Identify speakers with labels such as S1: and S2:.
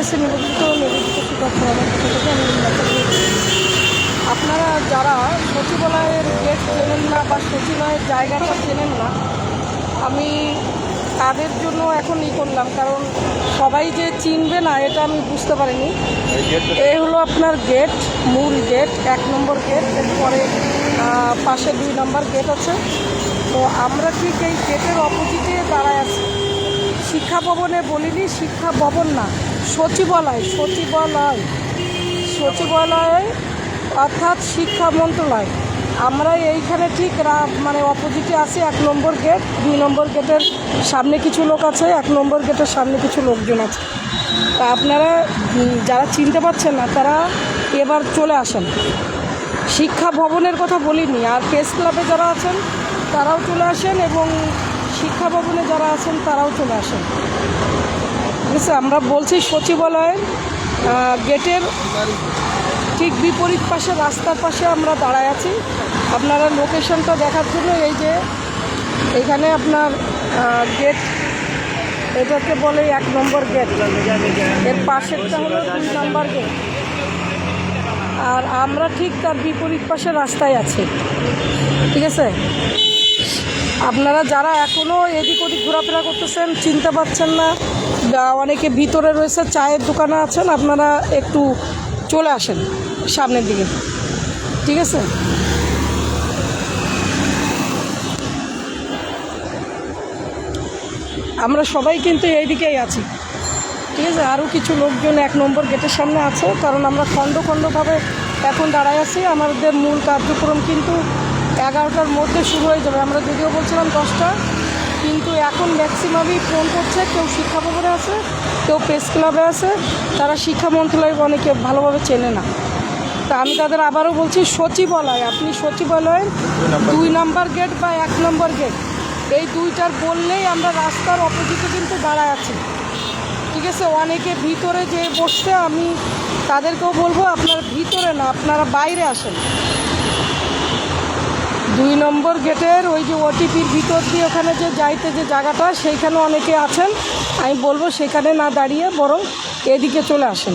S1: নিবেদিত নিবেদিত সুপাত্র আমার পক্ষ থেকে আমি আপনারা যারা সচিবালয়ের গেট চেনেন না বা সচিবালয়ের জায়গাটা চেনেন না আমি তাদের জন্য এখন ই করলাম কারণ সবাই যে চিনবে না এটা আমি বুঝতে পারিনি। এ হলো আপনার গেট মূল গেট এক নম্বর গেট এরপরে পাশে দুই নম্বর গেট আছে। তো আমরা ঠিক এই গেটের অপোজিটে দাঁড়ায় আছি। শিক্ষা ভবনে বলিনি শিক্ষা ভবন না। সচিবালয় সচিবালয় সচিবালয় অর্থাৎ শিক্ষা মন্ত্রণালয়। আমরা এইখানে ঠিক মানে অপোজিটে আছি, এক নম্বর গেট দুই নম্বর গেটের সামনে কিছু লোক আছে, এক নম্বর গেটের সামনে কিছু লোকজন আছে। তা আপনারা যারা চিনতে পারছেন না, তারা এবার চলে আসেন। শিক্ষা ভবনের কথা বলিনি, আর প্রেস ক্লাবে যারা আছেন, তারাও চলে আসেন এবং শিক্ষা ভবনে যারা আছেন, তারাও চলে আসেন। আছে আমরা বলছি সচিবালয়ের গেটের ঠিক বিপরীত পাশে, রাস্তার পাশে আমরা দাঁড়ায় আছি। আপনারা লোকেশনটা দেখার জন্য এই যে এখানে আপনার গেট এটাকে বলে এক নম্বর গেটের পাশেরটা হলো দুই নম্বর গেট আর আমরা ঠিক তার বিপরীত পাশে রাস্তায় আছি। ঠিক আছে? আপনারা যারা এখনও এদিক ওদিক ঘোরাফেরা করতেছেন, চিনতে পারছেন না অনেকে ভিতরে রয়েছে, চায়ের দোকানে আছেন, আপনারা একটু চলে আসেন সামনের দিকে। ঠিক আছে? আমরা সবাই কিন্তু এইদিকেই আছি। ঠিক আছে? আরও কিছু লোকজন এক নম্বর গেটের সামনে আছে, কারণ আমরা খণ্ড খণ্ডভাবে এখন দাঁড়ায় আছি। আমাদের মূল কার্যক্রম কিন্তু এগারোটার মধ্যে শুরু হয়ে যাবে। আমরা যদিও বলছিলাম দশটা, কিন্তু এখন ম্যাক্সিমামই ফোন করছে, কেউ শিক্ষা ভবনে আছে, কেউ প্রেস ক্লাবে আছে। তারা শিক্ষা মন্ত্রণালয় অনেকে ভালোভাবে চেনে না। তা আমি তাদের আবারও বলছি, সচিবালয়, আপনি সচিবালয়ের দুই নাম্বার গেট বা এক নম্বর গেট এই দুইটার বললেই আমরা রাস্তার অপোজিটে কিন্তু দাঁড়ায় আছি। ঠিক আছে? অনেকে ভিতরে যে বসছে, আমি তাদেরকেও বলব, আপনারা ভিতরে না, আপনারা বাইরে আসেন। দুই নম্বর গেটের ওই যে ওটিপির ভিতর দিয়ে ওখানে যে যাইতে যে জায়গাটা, সেইখানে অনেকে আছেন। আমি বলব সেখানে না দাঁড়িয়ে, বরং এদিকে চলে আসেন।